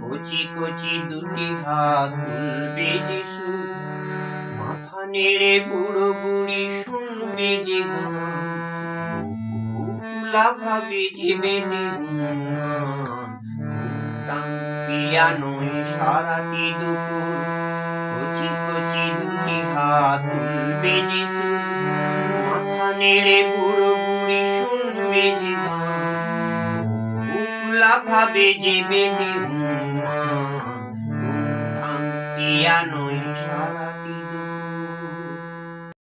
কচি কচি দুটি হাত তুলবে যে সুর মাথা নেড়ে বুড়ো বুড়ি শুনবে যে গান। লাফাবে যে পিয়ানোয় সারাটি দুপুর কচি কচি দুটি হাত তুলবে যে সুর মাথা নেড়ে বুড়ি লাফাবে যে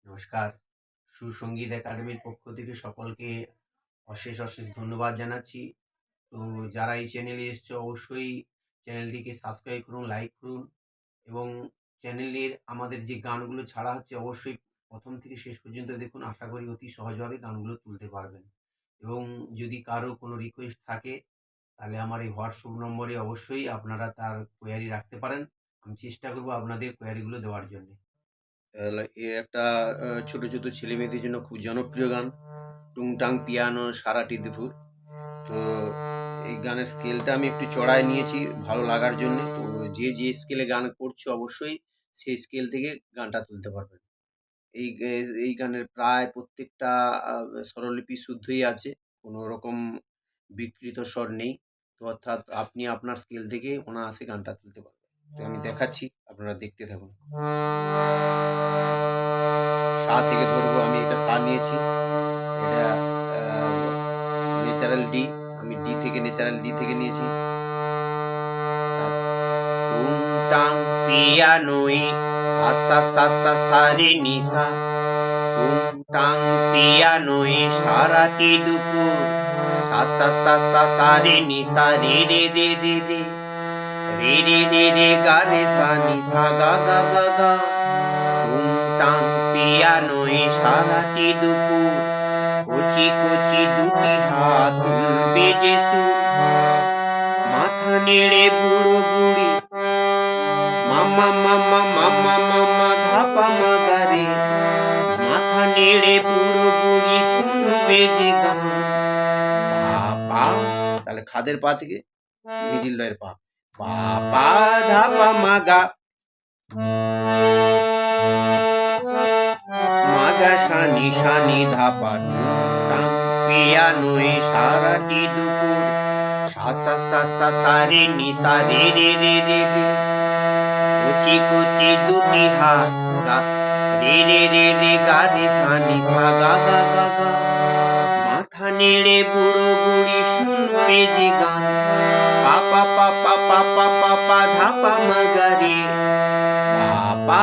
নমস্কার সুসঙ্গীত একাডেমির পক্ষ থেকে সকলকে অশেষ অশেষ ধন্যবাদ জানাচ্ছি। তো যারা এই চ্যানেলে এসছে, অবশ্যই চ্যানেলটিকে সাবস্ক্রাইব করুন, লাইক করুন এবং চ্যানেলের আমাদের যে গানগুলো ছাড়া হচ্ছে, অবশ্যই প্রথম থেকে শেষ পর্যন্ত দেখুন। আশা করি অতি সহজভাবে গানগুলো তুলতে পারবেন। এবং যদি কারও কোনো রিকোয়েস্ট থাকে তাহলে আমার এই হোয়াটসঅ্যাপ নম্বরে অবশ্যই আপনারা তার কোয়ারি রাখতে পারেন। আমি চেষ্টা করব আপনাদের কোয়ারিগুলো দেওয়ার জন্য। একটা ছোট ছোট ছেলে মেয়েদের জন্য খুব জনপ্রিয় গান। টুংটাং পিয়ানো, সারাটি দুপুর। তো এই গানের স্কেলটা আমি একটু চড়ায় নিয়েছি ভালো লাগার জন্য। তো যে যে স্কেলে গান করছে অবশ্যই সেই স্কেল থেকে গানটা তুলতে পারবেন। এই এই গানের প্রায় প্রত্যেকটা স্বরলিপি শুদ্ধই আছে। কোনো রকম বিকৃত স্বর নেই। তো অর্থাৎ আপনি আপনার স্কেল থেকে অনায়াসে গানটা তুলতে পারবেন। তো আমি দেখাচ্ছি, আপনারা দেখতে থাকুন। সা থেকে ধরবো, আমি এটা সা নিয়েছি। এটা ন্যাচারাল ডি আমি ডি থেকে ন্যাচারাল ডি থেকে নিয়েছি। টুং পিয়ানোয় সা সা সা সা সা রে নি, সা। টুং পিয়ানোয় সারাটি দুপুর। সা সা সা সা সা রে নি সা রে রে রে রে রে রে রে রে রে গা রে সা নি সা গা গা গা গা টাং পিয়ানোয় সারাটি দুপুর দুটি হাত মাথা নেড়ে বুড়ো বুড়ি মামা মামা মামা মামা ধাপা মাগারে মাথা নেড়ে বুড়ো বুড়ি শুনবে যে গান খাদের পা থেকে মিডিল লয়ের পা। পা পা ধাপা মাগা মাগা শানি শানি ধাপা টাং পিয়ানোয় সারাটি দুপুর। সা সা সা সা সা রে নি সা রে রে রে রে রে। কচি কচি দুটি হাত গা। রে রে রে রে গা রে সা নি সা গা গা গা গা। মাথা নেড়ে বুড়ি শুনবে যে গান পা পা পা পা পা পা পা পা ধাপা মাগারে পা পা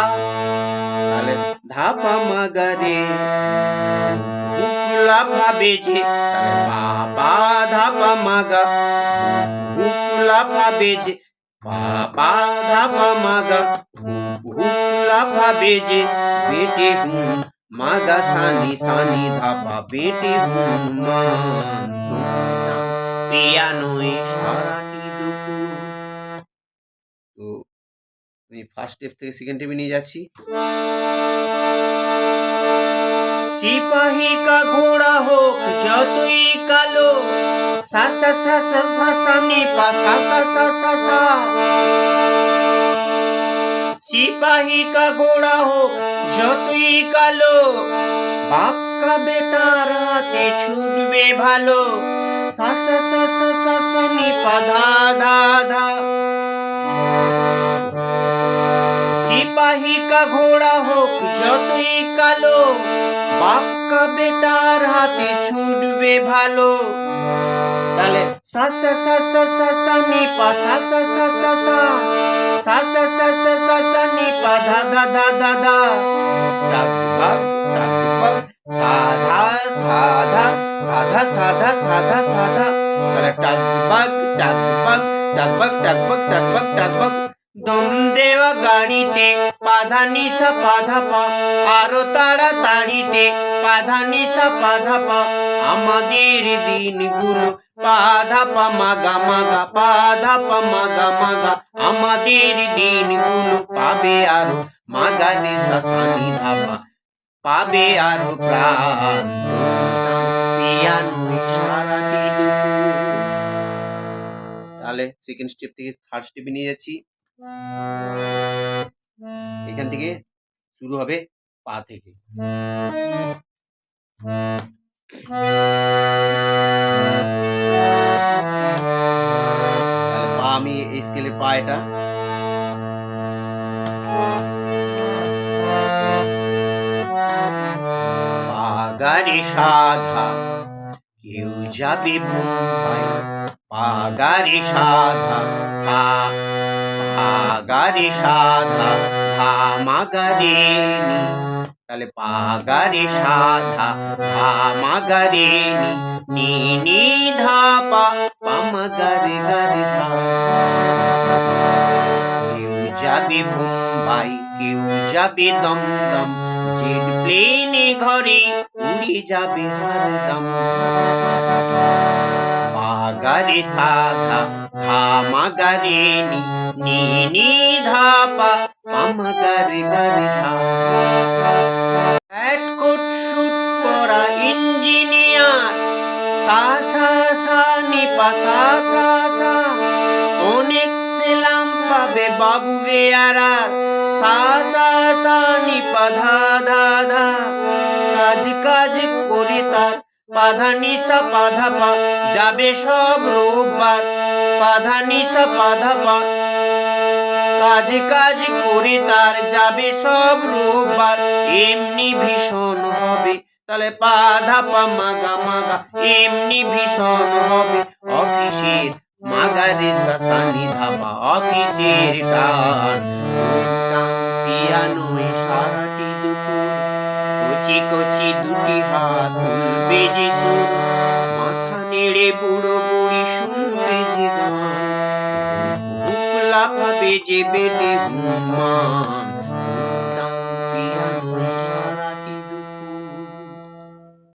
তাহলে ধাপা মাগারে উকলা ভাবে যে তাহলে বাবা ধাপা মাগা উকলা ভাবে যে বাবা ধাপা মাগা উকলা ভাবে যে বেটে হুম মাগা সানি সানি ধাপা বেটে হুম সারাটি দুপুর তো আমি ফার্স্ট স্টেপ থেকে সেকেন্ড স্টেপে নিয়ে যাচ্ছি। সিপাহী কা ঘোড়া হোক যতই কালো সা সা সা সা সা সা নি পা সা সা সা সা সা। সিপাহী কা ঘোড়া হোক যতই কালো বাপ কা বেটার হাতে ছুটবে ভালো। সা সা সা সা সা সা নি পা ধা ধা ধা সিপাহী কা ঘোড়া হোক যতই কালো বাপ কা বেটার হাতে ছুটবে ভালো তাহলে সা সা সা সা সা সা নি পা সা সা সা সা সা সা সা সা সা সা সা নি পা ধা ধা ধা ধা ধা টাক বাক টাক বাক সাধা সাধা সাধা साधा साधा साधा साधा. त्याला टाकबाग टाकबाग टाकबाग टाकबाग टाकबाग टाकबाग दोन देव गाडी ते पाधानी सा पाधा पा. आरो तारा ताडी ते पाधानी सा पाधा पा. আমাদের দিন গুলো পাধা পা মাগা মাগা পাধা পা মাগা মাগা আমাদের দিন গুলো পাবে আরো মাগা নিশা সানি ধাবা পাবে आरो प्राण. সেকেন্ড স্টেপ থেকে থার্ড স্টেপে নিয়ে যাচ্ছি। এখান থেকে শুরু হবে পা থেকে। পা আমি এই স্কেলে পা এটা। পাগারে সাধা, কেউ যাবে মুম্বাই। পাগারে সাধা ধামাগারে নি তাহলে পাগারে সাধা ধামাগারে নি নি ধা পা পামাগারে গারে সা কেউ যাবে মুম্বাই কেউ যাবে দমদম জেট প্লেনে ঘরে উড়ে যাবে হরদম মাগারে সাধা ধামাগারে নি নি নি ধাপা পামাগারে গারে, সা। হ্যাট কোট পরা ইঞ্জিনিয়ার, সা সা সা, নি, পা, সা সা সা। অনেক সেলাম পাবে বাবু বেয়ারার সা সা সা, নি, পা, ধা ধা ধা। কাজ কাজ করে তার যাবে সব রোববার। কাজ কাজ করে তার যাবে সব রোববার। এমনি ভীষণ হবে, তাহলে মাগা মাগা, এমনি ভীষণ হবে। অফিসের মাগারে সাসানি ধাপা অফিসের টান। পিয়ানোয় সারাটি দুপুর, কচি কচি দুটি হাত। তুলবে যিশু। মাথা নেড়ে বুড়ো বুড়ি শুনবে যে গান লাফাবে যে বেটে হুমান